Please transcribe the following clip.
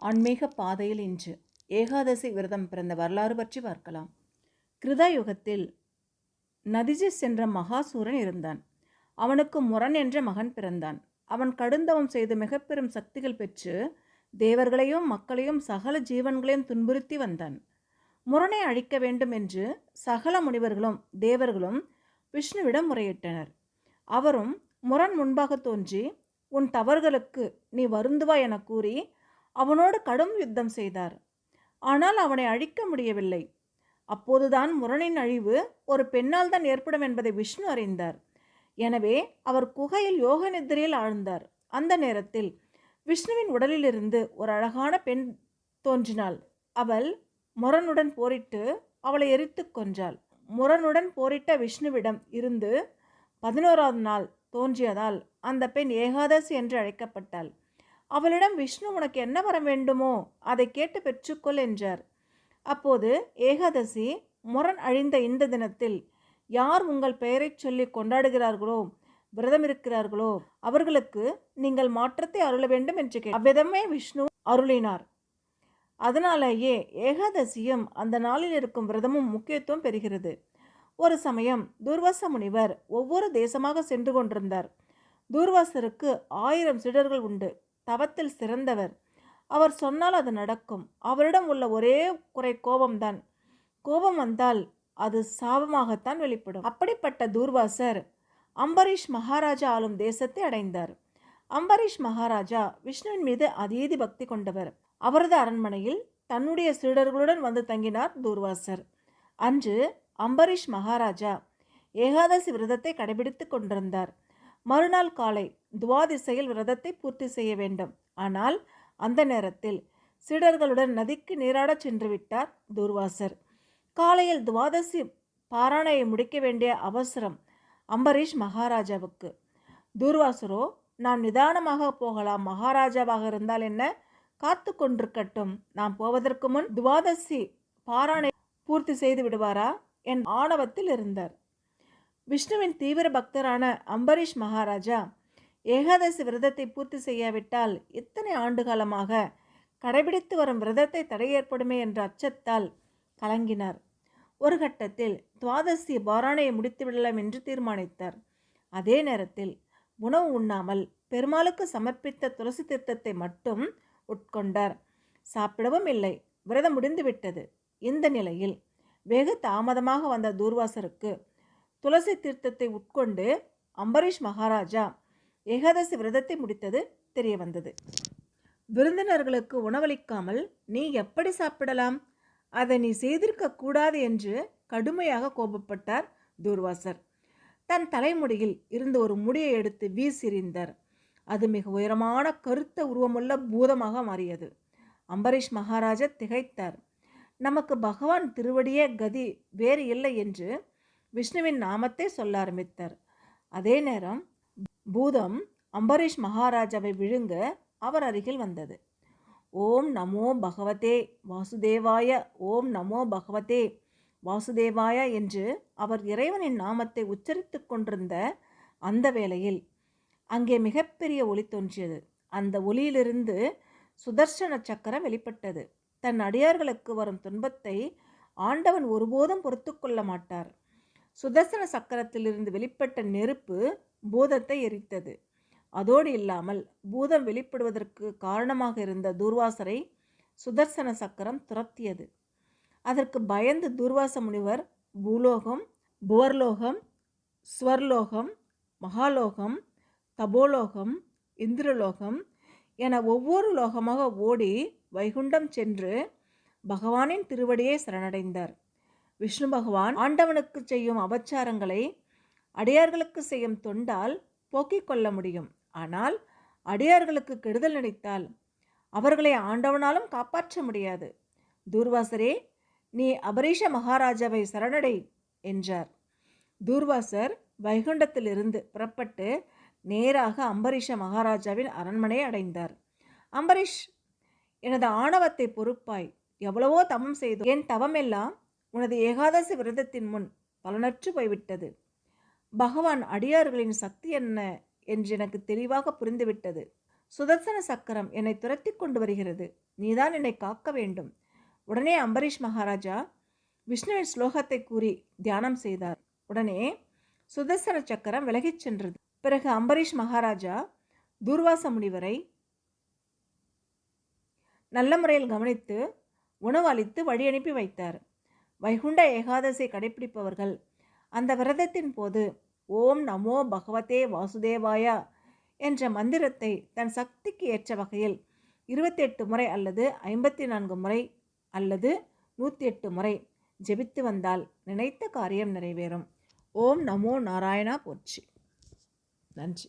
ஆன்மீக பாதையில் இன்று ஏகாதசி விரதம் பிறந்த வரலாறு பற்றி பார்க்கலாம். கிருதா யுகத்தில் நதிஜி சென்ற மகாசூரன் இருந்தான். அவனுக்கு முரண் என்ற மகன் பிறந்தான். அவன் கடுந்தவம் செய்து மிக பெரும் சக்திகள் பெற்று தேவர்களையும் மக்களையும் சகல ஜீவன்களையும் துன்புறுத்தி வந்தான். முரணை அழிக்க வேண்டும் என்று சகல முனிவர்களும் தேவர்களும் விஷ்ணுவிடம் முறையிட்டனர். அவரும் முரண் முன்பாக தோன்றி உன் தவறுகளுக்கு நீ வருந்துவா என கூறி அவனோடு கடும் யுத்தம் செய்தார். ஆனால் அவனை அழிக்க முடியவில்லை. அப்போதுதான் முரணின் அழிவு ஒரு பெண்ணால் தான் ஏற்படும் என்பதை விஷ்ணு அறிந்தார். எனவே அவர் குகையில் யோக நித்திரையில் ஆழ்ந்தார். அந்த நேரத்தில் விஷ்ணுவின் உடலிலிருந்து ஒரு அழகான பெண் தோன்றினாள். அவள் முரனுடன் போரிட்டு அவளை எரித்து கொன்றாள். முரனுடன் போரிட்ட விஷ்ணுவிடம் இருந்து பதினோராவது நாள் தோன்றியதால் அந்த பெண் ஏகாதசி என்று அழைக்கப்பட்டாள். அவளிடம் விஷ்ணு உனக்கு என்ன வர வேண்டுமோ அதை கேட்டு பெற்றுக்கொள் என்றார். அப்போது ஏகாதசி முரண் அழிந்த இந்த தினத்தில் யார் உங்கள் பெயரைச் சொல்லி கொண்டாடுகிறார்களோ விரதம் இருக்கிறார்களோ அவர்களுக்கு நீங்கள் மாற்றத்தை அருள வேண்டும் என்று கே அவ்விதமே விஷ்ணு அருளினார். அதனாலேயே ஏகாதசியும் அந்த நாளில் இருக்கும் விரதமும் முக்கியத்துவம் பெறுகிறது. ஒரு சமயம் துர்வாச முனிவர் ஒவ்வொரு தேசமாக சென்று கொண்டிருந்தார். தூர்வாசருக்கு ஆயிரம் சிடர்கள் உண்டு. தவத்தில் சிறந்தவர். அவர் சொன்னால் அது நடக்கும். அவரிடம் உள்ள ஒரே குறை கோபம்தான். கோபம் வந்தால் அது சாபமாகத்தான் வெளிப்படும். அப்படிப்பட்ட தூர்வாசர் அம்பரீஷ் மகாராஜா ஆளும் தேசத்தை அடைந்தார். அம்பரீஷ் மகாராஜா விஷ்ணுவின் மீது அதீதி பக்தி கொண்டவர். அவரது அரண்மனையில் தன்னுடைய சீடர்களுடன் வந்து தங்கினார் தூர்வாசர். அன்று அம்பரீஷ் மகாராஜா ஏகாதசி விரதத்தை கடைபிடித்து கொண்டிருந்தார். மறுநாள் காலை துவாதிசையில் விரதத்தை பூர்த்தி செய்ய வேண்டும். ஆனால் அந்த நேரத்தில் சீடர்களுடன் நதிக்கு நீராடச் சென்று விட்டார் துர்வாசர். காலையில் துவாதசி பாராணையை முடிக்க வேண்டிய அவசரம் அம்பரீஷ் மகாராஜாவுக்கு. தூர்வாசரோ நாம் நிதானமாக போகலாம். மகாராஜாவாக இருந்தால் என்ன? காத்து கொண்டிருக்கட்டும். நாம் போவதற்கு முன் துவாதசி பாராணை பூர்த்தி செய்து விடுவாரா? என் ஆணவத்தில் இருந்தார். விஷ்ணுவின் தீவிர பக்தரான அம்பரீஷ் மகாராஜா ஏகாதசி விரதத்தை பூர்த்தி செய்யாவிட்டால் இத்தனை ஆண்டு காலமாக கடைபிடித்து வரும் விரதத்தை தடை ஏற்படுமே என்ற அச்சத்தால் கலங்கினார். ஒரு கட்டத்தில் துவாதசி பாராணையை முடித்து விடலாம் என்று தீர்மானித்தார். அதே நேரத்தில் உணவு உண்ணாமல் பெருமாளுக்கு சமர்ப்பித்த துளசி தீர்த்தத்தை மட்டும் உட்கொண்டார். சாப்பிடவும் இல்லை விரதம் முடிந்துவிட்டது. இந்த நிலையில் வெகு தாமதமாக வந்த தூர்வாசருக்கு துளசி தீர்த்தத்தை உட்கொண்டு அம்பரீஷ் மகாராஜா ஏகாதசி விரதத்தை முடித்தது தெரிய வந்தது. விருந்தினர்களுக்கு உணவளிக்காமல் நீ எப்படி சாப்பிடலாம்? அதை நீ செய்திருக்க கூடாது என்று கடுமையாக கோபப்பட்டார் தூர்வாசர். தன் தலைமுடியில் இருந்து ஒரு முடியை எடுத்து வீசிறிந்தார் அது மிக உயரமான கருத்த உருவமுள்ள பூதமாக மாறியது. அம்பரீஷ் மகாராஜா திகைத்தார். நமக்கு பகவான் திருவடியே கதி வேறு இல்லை என்று விஷ்ணுவின் நாமத்தை சொல்ல ஆரம்பித்தார். அதே நேரம் பூதம் அம்பரீஷ் மகாராஜாவை விழுங்க அவர் அருகில் வந்தது. ஓம் நமோ பகவதே வாசுதேவாய ஓம் நமோ பகவதே வாசுதேவாய என்று அவர் இறைவனின் நாமத்தை உச்சரித்து கொண்டிருந்த அந்த வேளையில் அங்கே மிகப்பெரிய ஒளி தோன்றியது. அந்த ஒளியிலிருந்து சுதர்சன சக்கரம் வெளிப்பட்டது. தன் அடியார்களுக்கு வரும் துன்பத்தை ஆண்டவன் ஒருபோதும் பொறுத்து கொள்ள மாட்டார். சுதர்சன சக்கரத்திலிருந்து வெளிப்பட்ட நெருப்பு பூதத்தை எரித்தது. அதோடு இல்லாமல் பூதம் வெளிப்படுவதற்கு காரணமாக இருந்த துர்வாசரை சுதர்சன சக்கரம் துரத்தியது. அதற்கு பயந்து துர்வாச முனிவர் பூலோகம் புவர்லோகம் ஸ்வர்லோகம் மகாலோகம் தபோலோகம் இந்திரலோகம் என ஒவ்வொரு லோகமாக ஓடி வைகுண்டம் சென்று பகவானின் திருவடியை சரணடைந்தார். விஷ்ணு பகவான் ஆண்டவனுக்கு செய்யும் அபச்சாரங்களை அடியார்களுக்கு செய்யும் தொண்டால் போக்கிக் கொள்ள முடியும். ஆனால் அடியார்களுக்கு கெடுதல் நினைத்தால் அவர்களை ஆண்டவனாலும் காப்பாற்ற முடியாது. தூர்வாசரே நீ அபரீஷ மகாராஜாவை சரணடை என்றார். தூர்வாசர் வைகுண்டத்திலிருந்து புறப்பட்டு நேராக அம்பரீஷ மகாராஜாவின் அரண்மனை அடைந்தார். அம்பரீஷ் எனது ஆணவத்தை பொறுப்பாய் எவ்வளவோ தவம் செய்தோம். என் தவமெல்லாம் உனது ஏகாதசி விரதத்தின் முன் பலனற்று போய்விட்டது. பகவான் அடியார்களின் சக்தி என்ன என்று எனக்கு தெளிவாக புரிந்துவிட்டது. சுதர்சன சக்கரம் என்னை துரத்தி கொண்டு வருகிறது. நீதான் என்னை காக்க வேண்டும். உடனே அம்பரீஷ் மகாராஜா விஷ்ணுவின் ஸ்லோகத்தை கூறி தியானம் செய்தார். உடனே சுதர்சன சக்கரம் விலகிச் சென்றது. பிறகு அம்பரீஷ் மகாராஜா தூர்வாச முனிவரை நல்ல முறையில் கவனித்து உணவு அளித்து வழி அனுப்பி வைத்தார். வைகுண்ட ஏகாதசி கடைபிடிப்பவர்கள் அந்த விரதத்தின் போது ஓம் நமோ பகவதே வாசுதேவாயா என்ற மந்திரத்தை தன் சக்திக்கு ஏற்ற வகையில் இருபத்தி எட்டு முறை அல்லது ஐம்பத்தி நான்கு முறை அல்லது நூற்றி எட்டு முறை ஜெபித்து வந்தால் நினைத்த காரியம் நிறைவேறும். ஓம் நமோ நாராயணா போற்றி. நன்றி.